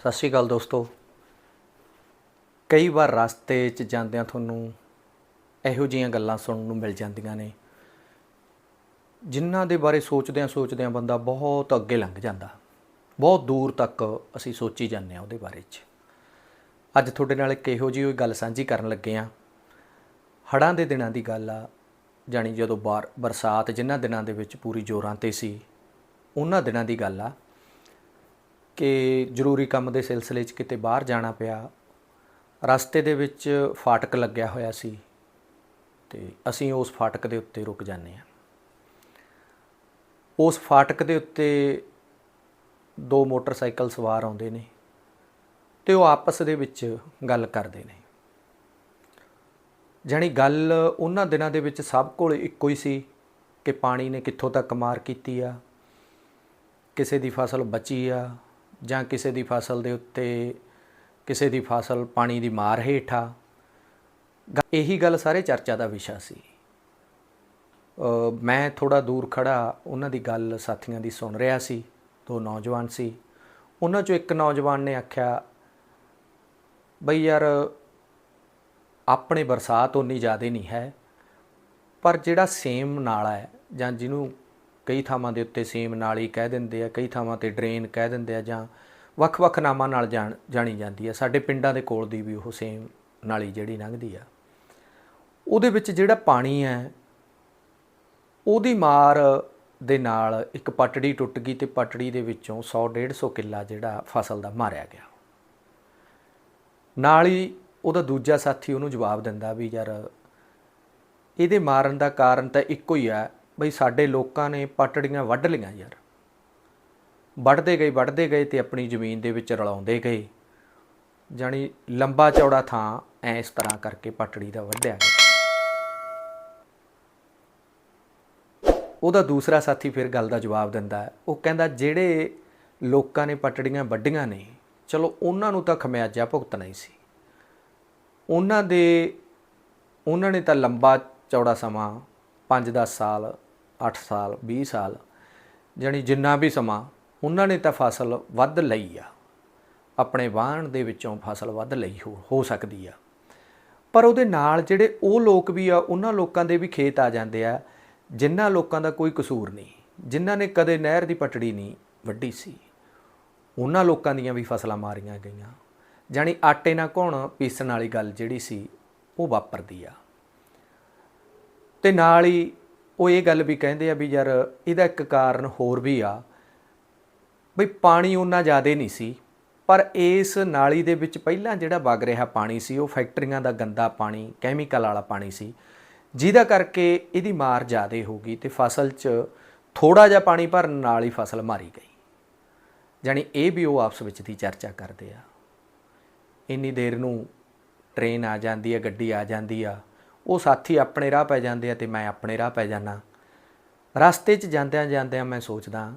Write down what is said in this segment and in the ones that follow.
ਸਤਿ ਸ਼੍ਰੀ ਅਕਾਲ ਦੋਸਤੋ। ਕਈ ਵਾਰ ਰਸਤੇ 'ਚ ਜਾਂਦਿਆਂ ਤੁਹਾਨੂੰ ਇਹੋ ਜਿਹੀਆਂ ਗੱਲਾਂ ਸੁਣਨ ਨੂੰ ਮਿਲ ਜਾਂਦੀਆਂ ਨੇ। ਜਿਨ੍ਹਾਂ ਦੇ ਬਾਰੇ ਸੋਚਦਿਆਂ ਸੋਚਦਿਆਂ ਬੰਦਾ ਬਹੁਤ ਅੱਗੇ ਲੰਘ ਜਾਂਦਾ। ਬਹੁਤ ਦੂਰ ਤੱਕ ਅਸੀਂ ਸੋਚੀ ਜਾਂਦੇ ਆ ਉਹਦੇ ਬਾਰੇ 'ਚ। ਅੱਜ ਤੁਹਾਡੇ ਨਾਲ ਇੱਕ ਇਹੋ ਜਿਹੀ ਗੱਲ ਸਾਂਝੀ ਕਰਨ ਲੱਗੇ ਆ ਹੜ੍ਹਾਂ ਦੇ ਦਿਨਾਂ ਦੀ ਗੱਲ ਆ, ਜਾਣੀ ਜਦੋਂ ਬਾਰ ਬਰਸਾਤ ਜਿਨ੍ਹਾਂ ਦਿਨਾਂ ਦੇ ਵਿੱਚ ਪੂਰੀ ਜ਼ੋਰਾਂ ਤੇ ਸੀ, ਉਹਨਾਂ ਦਿਨਾਂ ਦੀ ਗੱਲ ਆ। ਕਿ ਜ਼ਰੂਰੀ ਕੰਮ ਦੇ ਸਿਲਸਿਲੇ 'ਚ ਕਿਤੇ ਬਾਹਰ ਜਾਣਾ ਪਿਆ, ਰਸਤੇ ਦੇ ਵਿੱਚ ਫਾਟਕ ਲੱਗਿਆ ਹੋਇਆ ਸੀ ਤੇ ਅਸੀਂ ਉਸ ਫਾਟਕ ਦੇ ਉੱਤੇ ਰੁਕ ਜਾਂਦੇ ਹਾਂ। ਉਸ ਫਾਟਕ ਦੇ ਉੱਤੇ ਦੋ ਮੋਟਰਸਾਈਕਲ ਸਵਾਰ ਆਉਂਦੇ ਨੇ ਤੇ ਉਹ ਆਪਸ ਦੇ ਵਿੱਚ ਗੱਲ ਕਰਦੇ ਨੇ। ਜਾਣੀ ਗੱਲ ਉਹਨਾਂ ਦਿਨਾਂ ਦੇ ਵਿੱਚ ਸਭ ਕੋਲ ਇੱਕੋ ਹੀ ਸੀ ਕਿ ਪਾਣੀ ਨੇ ਕਿੱਥੋਂ ਤੱਕ ਮਾਰ ਕੀਤੀ ਆ, ਕਿਸੇ ਦੀ ਫਸਲ ਬਚੀ ਆ ਜਾਂ ਕਿਸੇ ਦੀ ਫਸਲ ਦੇ ਉੱਤੇ, ਕਿਸੇ ਦੀ ਫਸਲ ਪਾਣੀ ਦੀ ਮਾਰ ਹੇਠ। ਗ- ਇਹੀ ਗੱਲ ਸਾਰੇ ਚਰਚਾ ਦਾ ਵਿਸ਼ਾ ਸੀ। ਮੈਂ ਥੋੜਾ ਦੂਰ ਖੜਾ ਉਹਨਾਂ ਦੀ ਗੱਲ ਸਾਥੀਆਂ ਦੀ ਸੁਣ ਰਿਹਾ ਸੀ, ਦੋ ਨੌਜਵਾਨ ਸੀ। ਉਹਨਾਂ ਚੋਂ ਇੱਕ ਨੌਜਵਾਨ ਨੇ ਆਖਿਆ, ਬਈ ਯਾਰ, ਆਪਣੇ ਬਰਸਾਤ ਉਨੀ ਜ਼ਿਆਦਾ ਨਹੀਂ ਹੈ, ਪਰ ਜਿਹੜਾ ਸੇਮ ਨਾਲਾ ਹੈ ਜਾਂ ਜਿਹਨੂੰ ਕਈ ਥਾਵਾਂ ਦੇ ਉੱਤੇ ਸੇਮ ਨਾਲੀ ਕਹਿ ਦਿੰਦੇ ਆ, ਕਈ ਥਾਵਾਂ ਤੇ ਡਰੇਨ ਕਹਿ ਦਿੰਦੇ ਆ ਜਾਂ ਵੱਖ-ਵੱਖ ਨਾਮਾਂ ਨਾਲ ਜਾਣ, ਜਾਣੀ ਜਾਂਦੀ ਆ। ਸਾਡੇ ਪਿੰਡਾਂ ਦੇ ਕੋਲ ਦੀ ਵੀ ਉਹ ਸੇਮ ਨਾਲੀ ਜਿਹੜੀ ਲੰਘਦੀ ਆ। ਉਹਦੇ ਵਿੱਚ ਜਿਹੜਾ ਪਾਣੀ ਹੈ, ਉਹਦੀ ਮਾਰ ਦੇ ਨਾਲ ਇੱਕ ਪਟੜੀ ਟੁੱਟ ਗਈ ਤੇ ਪਟੜੀ ਦੇ ਵਿੱਚੋਂ 100 150 ਕਿੱਲਾ ਜਿਹੜਾ ਫਸਲ ਦਾ ਮਾਰਿਆ ਗਿਆ। ਨਾਲ ਹੀ ਉਹਦਾ ਦੂਜਾ ਸਾਥੀ ਉਹਨੂੰ ਜਵਾਬ ਦਿੰਦਾ ਵੀ ਯਾਰ ਇਹਦੇ ਮਾਰਨ ਦਾ ਕਾਰਨ ਤਾਂ ਇੱਕੋ ਹੀ ਆ ਬਈ ਸਾਡੇ ਲੋਕਾਂ ਨੇ ਪਟੜੀਆਂ ਵੱਢ ਲਈਆਂ ਯਾਰ। ਵੱਢਦੇ ਗਏ ਵੱਢਦੇ ਗਏ ਤੇ ਆਪਣੀ ਜ਼ਮੀਨ ਦੇ ਵਿੱਚ ਰਲਾਉਂਦੇ ਗਏ। ਜਾਣੀ ਲੰਬਾ ਚੌੜਾ ਥਾਂ ਐ ਇਸ ਤਰ੍ਹਾਂ ਕਰਕੇ ਪਟੜੀ ਦਾ ਵੱਢਿਆ ਗਿਆ। ਉਹਦਾ ਦੂਸਰਾ ਸਾਥੀ ਫਿਰ ਗੱਲ ਦਾ ਜਵਾਬ ਦਿੰਦਾ ਉਹ ਕਹਿੰਦਾ, ਜਿਹੜੇ ਲੋਕਾਂ ਨੇ ਪਟੜੀਆਂ ਵੱਢੀਆਂ ਨੇ, ਚਲੋ ਉਹਨਾਂ ਨੂੰ ਤਾਂ ਖਮਿਆਜਾ ਭੁਗਤਣਾ ਹੀ ਸੀ। ਉਹਨਾਂ ਦੇ, ਉਹਨਾਂ ਨੇ ਤਾਂ ਲੰਬਾ ਚੌੜਾ ਸਮਾਂ 5-10 ਸਾਲ 8 ਸਾਲ 20 ਸਾਲ, ਜਾਣੀ ਜਿੰਨਾ ਵੀ ਸਮਾਂ, ਉਹਨਾਂ ਨੇ ਤਾਂ ਫਸਲ ਵੱਧ ਲਈ ਆ। ਆਪਣੇ ਵਾਹਣ ਦੇ ਵਿੱਚੋਂ ਫਸਲ ਵੱਧ ਲਈ ਹੋ ਹੋ ਸਕਦੀ ਆ। ਪਰ ਉਹਦੇ ਨਾਲ ਜਿਹੜੇ ਉਹ ਲੋਕ ਵੀ ਆ, ਉਹਨਾਂ ਲੋਕਾਂ ਦੇ ਵੀ ਖੇਤ ਆ ਜਾਂਦੇ ਆ ਜਿਨ੍ਹਾਂ ਲੋਕਾਂ ਦਾ ਕੋਈ ਕਸੂਰ ਨਹੀਂ। ਜਿਨ੍ਹਾਂ ਨੇ ਕਦੇ ਨਹਿਰ ਦੀ ਪਟੜੀ ਨਹੀਂ ਵੱਢੀ ਸੀ, ਉਹਨਾਂ ਲੋਕਾਂ ਦੀਆਂ ਵੀ ਫਸਲਾਂ ਮਾਰੀਆਂ ਗਈਆਂ। ਜਾਣੀ ਆਟੇ ਨਾਲ ਘੁਣ ਪੀਸਣ ਵਾਲੀ ਗੱਲ ਜਿਹੜੀ ਸੀ, ਉਹ ਵਾਪਰਦੀ ਆ। ਤੇ ਨਾਲ ਹੀ ਉਹ ਇਹ ਗੱਲ ਵੀ ਕਹਿੰਦੇ ਆ ਵੀ ਯਾਰ ਇਹਦਾ ਇੱਕ ਕਾਰਨ ਹੋਰ ਵੀ ਆ। ਬਈ ਪਾਣੀ ਉਹਨਾਂ ਜ਼ਿਆਦਾ ਨਹੀਂ ਸੀ, ਪਰ ਇਸ ਨਾਲੀ ਦੇ ਵਿੱਚ ਪਹਿਲਾਂ ਜਿਹੜਾ ਵਗ ਰਿਹਾ ਪਾਣੀ ਸੀ, ਉਹ ਫੈਕਟਰੀਆਂ ਦਾ ਗੰਦਾ ਪਾਣੀ, ਕੈਮੀਕਲ ਵਾਲਾ ਪਾਣੀ ਸੀ। ਜਿਹਦਾ ਕਰਕੇ ਇਹਦੀ ਮਾਰ ਜ਼ਿਆਦਾ ਹੋ ਗਈ ਤੇ ਫਸਲ 'ਚ ਥੋੜਾ ਜਿਹਾ ਪਾਣੀ ਭਰਨ ਨਾਲ ਹੀ ਫਸਲ ਮਾਰੀ ਗਈ। ਜਾਣੀ ਇਹ ਵੀ ਉਹ ਆਪਸ ਵਿੱਚ ਦੀ ਚਰਚਾ ਕਰਦੇ ਆ। ਇੰਨੀ ਦੇਰ ਨੂੰ ਟ੍ਰੇਨ ਆ ਜਾਂਦੀ ਹੈ ਗੱਡੀ ਆ ਜਾਂਦੀ ਆ ਉਹ ਸਾਥੀ ਆਪਣੇ ਰਾਹ ਪੈ ਜਾਂਦੇ ਆ ਤੇ ਮੈਂ ਆਪਣੇ ਰਾਹ ਪੈ ਜਾਣਾ ਰਸਤੇ 'ਚ ਜਾਂਦਿਆਂ ਜਾਂਦਿਆਂ ਮੈਂ ਸੋਚਦਾ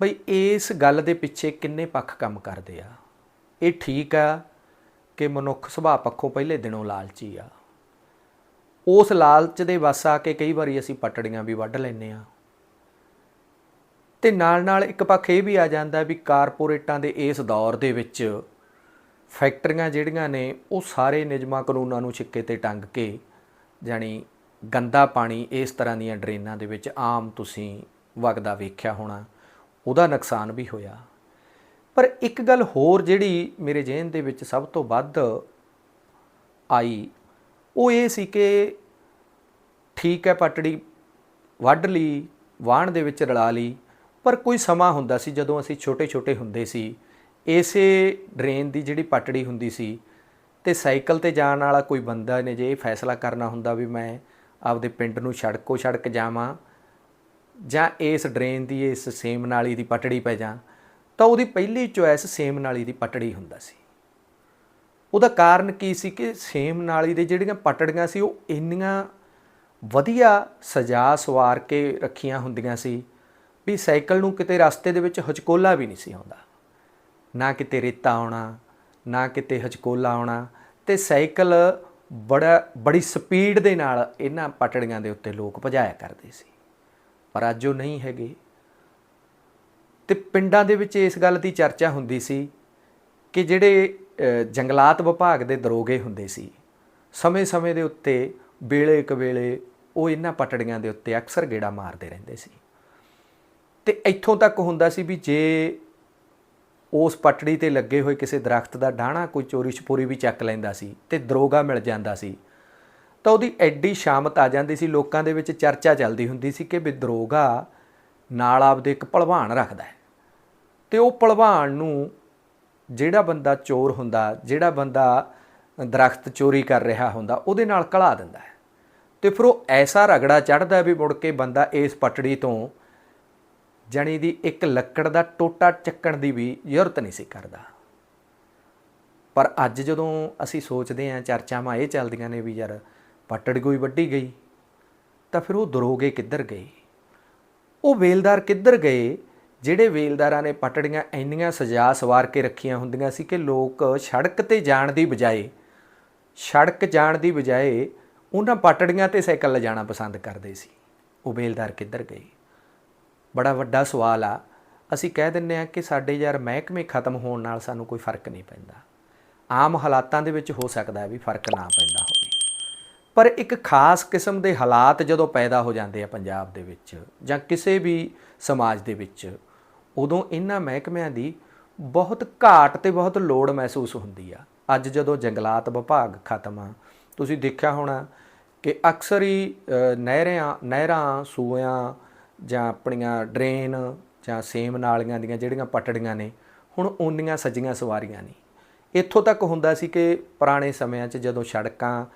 ਬਈ ਇਸ ਗੱਲ ਦੇ ਪਿੱਛੇ ਕਿੰਨੇ ਪੱਖ ਕੰਮ ਕਰਦੇ ਆ। ਇਹ ਠੀਕ ਆ ਕਿ ਮਨੁੱਖ ਸੁਭਾਅ ਪੱਖੋਂ ਪਹਿਲੇ ਦਿਨੋਂ ਲਾਲਚੀ ਆ। ਉਸ ਲਾਲਚ ਦੇ ਵਸ ਆ ਕੇ ਕਈ ਵਾਰੀ ਅਸੀਂ ਪਟੜੀਆਂ ਵੀ ਵੱਢ ਲੈਨੇ ਆ। ਤੇ ਨਾਲ ਨਾਲ ਇੱਕ ਪੱਖ ਇਹ ਵੀ ਆ ਜਾਂਦਾ ਵੀ ਕਾਰਪੋਰੇਟਾਂ ਦੇ ਇਸ ਦੌਰ ਦੇ ਵਿੱਚ ਫੈਕਟਰੀਆਂ ਜਿਹੜੀਆਂ ਨੇ, ਉਹ ਸਾਰੇ ਨਿਯਮਾਂ ਕਾਨੂੰਨਾਂ ਨੂੰ ਛਿੱਕੇ ਤੇ ਟੰਗ ਕੇ, ਜਾਣੀ ਗੰਦਾ ਪਾਣੀ ਇਸ ਤਰ੍ਹਾਂ ਦੀਆਂ ਡਰੇਨਾਂ ਦੇ ਵਿੱਚ ਆਮ ਤੁਸੀਂ ਵਗਦਾ ਵੇਖਿਆ ਹੋਣਾ, ਉਹਦਾ ਨੁਕਸਾਨ ਵੀ ਹੋਇਆ। ਪਰ ਇੱਕ ਗੱਲ ਹੋਰ ਜਿਹੜੀ ਮੇਰੇ ਜ਼ਿਹਨ ਦੇ ਵਿੱਚ ਸਭ ਤੋਂ ਵੱਧ ਆਈ, ਉਹ ਇਹ ਸੀ ਕਿ ਠੀਕ ਹੈ ਪਟੜੀ, ਵੱਢ ਲਈ, ਵਾਹਣ ਦੇ ਵਿੱਚ ਰਲਾ ਲਈ, ਪਰ ਕੋਈ ਸਮਾਂ ਹੁੰਦਾ ਸੀ ਜਦੋਂ ਅਸੀਂ ਛੋਟੇ-ਛੋਟੇ ਹੁੰਦੇ ਸੀ ਇਸੇ ਡਰੇਨ ਦੀ ਜਿਹੜੀ ਪਟੜੀ ਹੁੰਦੀ ਸੀ ਤੇ ਸਾਈਕਲ ਤੇ ਜਾਣ ਵਾਲਾ ਕੋਈ ਬੰਦਾ ਨੇ ਜੇ ਇਹ ਫੈਸਲਾ ਕਰਨਾ ਹੁੰਦਾ ਵੀ ਮੈਂ ਆਪਦੇ ਪਿੰਡ ਨੂੰ ਸੜਕੋ ਸੜਕ ਜਾਵਾਂ ਜਾਂ ਇਸ ਡਰੇਨ ਦੀ ਇਸ ਸੇਮ ਨਾਲੀ ਦੀ ਪਟੜੀ ਪੈ ਜਾ, ਤਾਂ ਉਹਦੀ ਪਹਿਲੀ ਚੁਆਇਸ ਸੇਮ ਨਾਲੀ ਦੀ ਪਟੜੀ ਹੁੰਦਾ ਸੀ। ਉਹਦਾ ਕਾਰਨ ਕੀ ਸੀ ਕਿ ਸੇਮ ਨਾਲੀ ਦੇ ਜਿਹੜੀਆਂ ਪਟੜੀਆਂ ਸੀ ਉਹ ਇੰਨੀਆਂ ਵਧੀਆ ਸਜਾ ਸਵਾਰ ਕੇ ਰੱਖੀਆਂ ਹੁੰਦੀਆਂ ਸੀ ਵੀ ਸਾਈਕਲ ਨੂੰ ਕਿਤੇ ਰਸਤੇ ਦੇ ਵਿੱਚ ਹਚਕੋਲਾ ਵੀ ਨਹੀਂ ਸੀ ਆਉਂਦਾ। ਨਾ ਕਿਤੇ ਰੇਤਾ ਆਉਣਾ, ਨਾ ਕਿਤੇ ਹਚਕੋਲਾ ਆਉਣਾ, ਤੇ ਸਾਈਕਲ ਬੜਾ, ਬੜੀ ਸਪੀਡ ਦੇ ਨਾਲ ਇਹਨਾਂ ਪਟੜੀਆਂ ਦੇ ਉੱਤੇ ਲੋਕ ਭਜਾਇਆ ਕਰਦੇ ਸੀ। ਪਰ ਅੱਜ ਉਹ ਨਹੀਂ ਹੈਗੇ। ਤੇ ਪਿੰਡਾਂ ਦੇ ਵਿੱਚ ਇਸ ਗੱਲ ਦੀ ਚਰਚਾ ਹੁੰਦੀ ਸੀ ਕਿ ਜਿਹੜੇ ਜੰਗਲਾਤ ਵਿਭਾਗ ਦੇ ਦਰੋਗੇ ਹੁੰਦੇ ਸੀ, ਸਮੇਂ-ਸਮੇਂ ਦੇ ਉੱਤੇ ਵੇਲੇ ਕਵੇਲੇ ਉਹ ਇਹਨਾਂ ਪਟੜੀਆਂ ਦੇ ਉੱਤੇ ਅਕਸਰ ਗੇੜਾ ਮਾਰਦੇ ਰਹਿੰਦੇ ਸੀ। ਤੇ ਇੱਥੋਂ ਤੱਕ ਹੁੰਦਾ ਸੀ ਵੀ ਜੇ ਉਸ ਪਟੜੀ ਤੇ ਲੱਗੇ ਹੋਏ ਕਿਸੇ ਦਰਖਤ ਦਾ ਡਾਹਣਾ ਕੋਈ ਚੋਰੀ ਛਪੋਰੀ ਵੀ ਚੱਕ ਲੈਂਦਾ ਸੀ ਤੇ ਦਰੋਗਾ ਮਿਲ ਜਾਂਦਾ ਸੀ। ਤਾਂ ਉਹਦੀ ਐਡੀ ਸ਼ਾਮਤ ਆ ਜਾਂਦੀ ਸੀ, ਲੋਕਾਂ ਦੇ ਵਿੱਚ ਚਰਚਾ ਚੱਲਦੀ ਹੁੰਦੀ ਸੀ ਕਿ ਵੀ ਦਰੋਗਾ ਨਾਲ ਆਪਦੇ ਇੱਕ ਭਲਵਾਨ ਰੱਖਦਾ ਹੈ। ਤੇ ਉਹ ਭਲਵਾਨ ਨੂੰ ਜਿਹੜਾ ਬੰਦਾ ਚੋਰ ਹੁੰਦਾ, ਜਿਹੜਾ ਬੰਦਾ ਦਰਖਤ ਚੋਰੀ ਕਰ ਰਿਹਾ ਹੁੰਦਾ, ਉਹਦੇ ਨਾਲ ਕਲਾ ਦਿੰਦਾ ਹੈ। ਤੇ ਫਿਰ ਉਹ ਐਸਾ ਰਗੜਾ ਚੜਦਾ ਵੀ ਮੁੜ ਕੇ ਬੰਦਾ ਇਸ ਪਟੜੀ ਤੋਂ ਜਣੀ ਦੀ ਇੱਕ ਲੱਕੜ ਦਾ ਟੋਟਾ ਚੱਕਣ ਦੀ ਵੀ ਜ਼ਰੂਰਤ ਨਹੀਂ ਸੀ ਕਰਦਾ। ਪਰ ਅੱਜ ਜਦੋਂ ਅਸੀਂ ਸੋਚਦੇ ਹਾਂ, ਚਰਚਾਵਾਂ ਇਹ ਚੱਲਦੀਆਂ ਨੇ ਵੀ ਯਾਰ ਪੱਟੜ ਕੋਈ ਵੱਢੀ ਗਈ, ਤਾਂ ਫਿਰ ਉਹ ਦਰੋਗੇ ਕਿੱਧਰ ਗਏ? ਉਹ ਵੇਲਦਾਰ ਕਿੱਧਰ ਗਏ ਜਿਹੜੇ ਵੇਲਦਾਰਾਂ ਨੇ ਪਟੜੀਆਂ ਇੰਨੀਆਂ ਸਜਾ ਸਵਾਰ ਕੇ ਰੱਖੀਆਂ ਹੁੰਦੀਆਂ ਸੀ ਕਿ ਲੋਕ ਸੜਕ ਤੇ ਜਾਣ ਦੀ ਬਜਾਏ, ਸੜਕ ਜਾਣ ਦੀ ਬਜਾਏ ਉਹਨਾਂ ਪਟੜੀਆਂ ਤੇ ਸਾਈਕਲ ਲਿਜਾਣਾ ਪਸੰਦ ਕਰਦੇ ਸੀ। ਉਹ ਵੇਲਦਾਰ ਕਿੱਧਰ ਗਏ? ਬੜਾ ਵੱਡਾ ਸਵਾਲ ਆ। ਅਸੀਂ ਕਹਿ ਦਿੰਨੇ ਆ ਕਿ ਸਾਡੇ ਯਾਰ ਮਹਿਕਮੇ ਖਤਮ ਹੋਣ ਨਾਲ ਸਾਨੂੰ ਕੋਈ ਫ਼ਰਕ ਨਹੀਂ ਪੈਂਦਾ। ਆਮ ਹਾਲਾਤਾਂ ਦੇ ਵਿੱਚ ਹੋ ਸਕਦਾ ਹੈ ਵੀ ਫ਼ਰਕ ਨਾ ਪੈਂਦਾ ਹੋਵੇ। ਪਰ ਇੱਕ ਖਾਸ ਕਿਸਮ ਦੇ ਹਾਲਾਤ ਜਦੋਂ ਪੈਦਾ ਹੋ ਜਾਂਦੇ ਆ ਪੰਜਾਬ ਦੇ ਵਿੱਚ ਜਾਂ ਕਿਸੇ ਵੀ ਸਮਾਜ ਦੇ ਵਿੱਚ ਉਦੋਂ ਇਹਨਾਂ ਮਹਿਕਮਿਆਂ ਦੀ ਬਹੁਤ ਘਾਟ ਤੇ ਬਹੁਤ ਲੋੜ ਮਹਿਸੂਸ ਹੁੰਦੀ ਆ। ਅੱਜ ਜਦੋਂ ਜੰਗਲਾਤ ਵਿਭਾਗ ਖਤਮ ਆ ਤੁਸੀਂ ਦੇਖਿਆ ਹੋਣਾ ਕਿ ਅਕਸਰ ਹੀ ਅ, ਨਹਿਰਾਂ ਨਹਿਰਾਂ ਸੂਇਆਂ ਜਾਂ ਆਪਣੀਆਂ ਡਰੇਨ ਜਾਂ ਸੇਮ ਨਾਲੀਆਂ ਦੀਆਂ ਜਿਹੜੀਆਂ ਪਟੜੀਆਂ ਨੇ, ਹੁਣ ਓਨੀਆਂ ਸੱਜੀਆਂ ਸਵਾਰੀਆਂ ਨਹੀਂ ਇੱਥੋਂ ਤੱਕ ਹੁੰਦਾ ਸੀ ਕਿ ਪੁਰਾਣੇ ਸਮਿਆਂ 'ਚ ਜਦੋਂ ਸੜਕਾਂ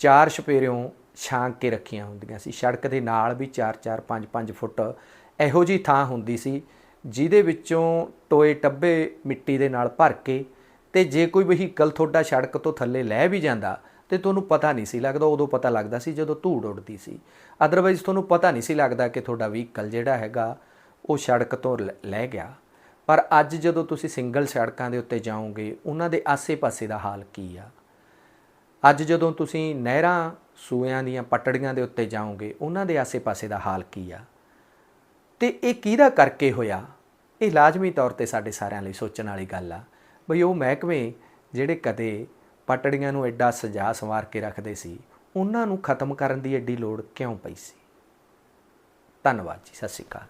ਚਾਰ ਛਪੇਰਿਓਂ ਛਾਂਕ ਕੇ ਰੱਖੀਆਂ ਹੁੰਦੀਆਂ ਸੀ, ਸੜਕ ਦੇ ਨਾਲ ਵੀ 4-4 5-5 ਫੁੱਟ ਇਹੋ ਜੀ ਥਾਂ ਹੁੰਦੀ ਸੀ, ਜਿਹਦੇ ਵਿੱਚੋਂ ਟੋਏ ਟੱਬੇ ਮਿੱਟੀ ਦੇ ਨਾਲ ਭਰ ਕੇ ਤੇ ਜੇ ਕੋਈ ਵਹੀਕਲ ਤੁਹਾਡਾ ਸੜਕ ਤੋਂ ਥੱਲੇ ਲੈ ਵੀ ਜਾਂਦਾ ਤੇ ਤੁਹਾਨੂੰ ਪਤਾ ਨਹੀਂ ਸੀ ਲੱਗਦਾ, ਉਦੋਂ ਪਤਾ ਲੱਗਦਾ ਸੀ ਜਦੋਂ ਧੂੜ ਉੱਡਦੀ ਸੀ। ਅਦਰਵਾਈਜ਼ ਤੁਹਾਨੂੰ ਪਤਾ ਨਹੀਂ ਸੀ ਲੱਗਦਾ ਕਿ ਤੁਹਾਡਾ ਵਹੀਕਲ ਜਿਹੜਾ ਹੈਗਾ, ਉਹ ਸੜਕ ਤੋਂ ਲ- ਲੈ ਗਿਆ। ਪਰ ਅੱਜ ਜਦੋਂ ਤੁਸੀਂ ਸਿੰਗਲ ਸੜਕਾਂ ਦੇ ਉੱਤੇ ਜਾਓਗੇ, ਉਹਨਾਂ ਦੇ ਆਸੇ-ਪਾਸੇ ਦਾ ਹਾਲ ਕੀ ਆ? ਅੱਜ ਜਦੋਂ ਤੁਸੀਂ ਨਹਿਰਾਂ ਸੂਇਆਂ ਦੀਆਂ ਪਟੜੀਆਂ ਦੇ ਉੱਤੇ ਜਾਓਗੇ, ਉਹਨਾਂ ਦੇ ਆਸੇ-ਪਾਸੇ ਦਾ ਹਾਲ ਕੀ ਆ? ਤੇ ਇਹ ਕਿਹਦਾ ਕਰਕੇ ਹੋਇਆ? ਇਹ ਲਾਜ਼ਮੀ ਤੌਰ ਤੇ ਸਾਡੇ ਸਾਰਿਆਂ ਲਈ ਸੋਚਣ ਵਾਲੀ ਗੱਲ ਆ। ਬਈ ਉਹ ਮਹਿਕਮੇ ਜਿਹੜੇ ਕਦੇ ਪਟੜੀਆਂ ਨੂੰ ਐਡਾ ਸਜਾ ਸੰਵਾਰ ਕੇ ਰੱਖਦੇ ਸੀ, ਉਹਨਾਂ ਨੂੰ ਖਤਮ ਕਰਨ ਦੀ ਐਡੀ ਲੋੜ ਕਿਉਂ ਪਈ ਸੀ? ਧੰਨਵਾਦ ਜੀ, ਸਤਿ ਸ਼੍ਰੀ ਅਕਾਲ।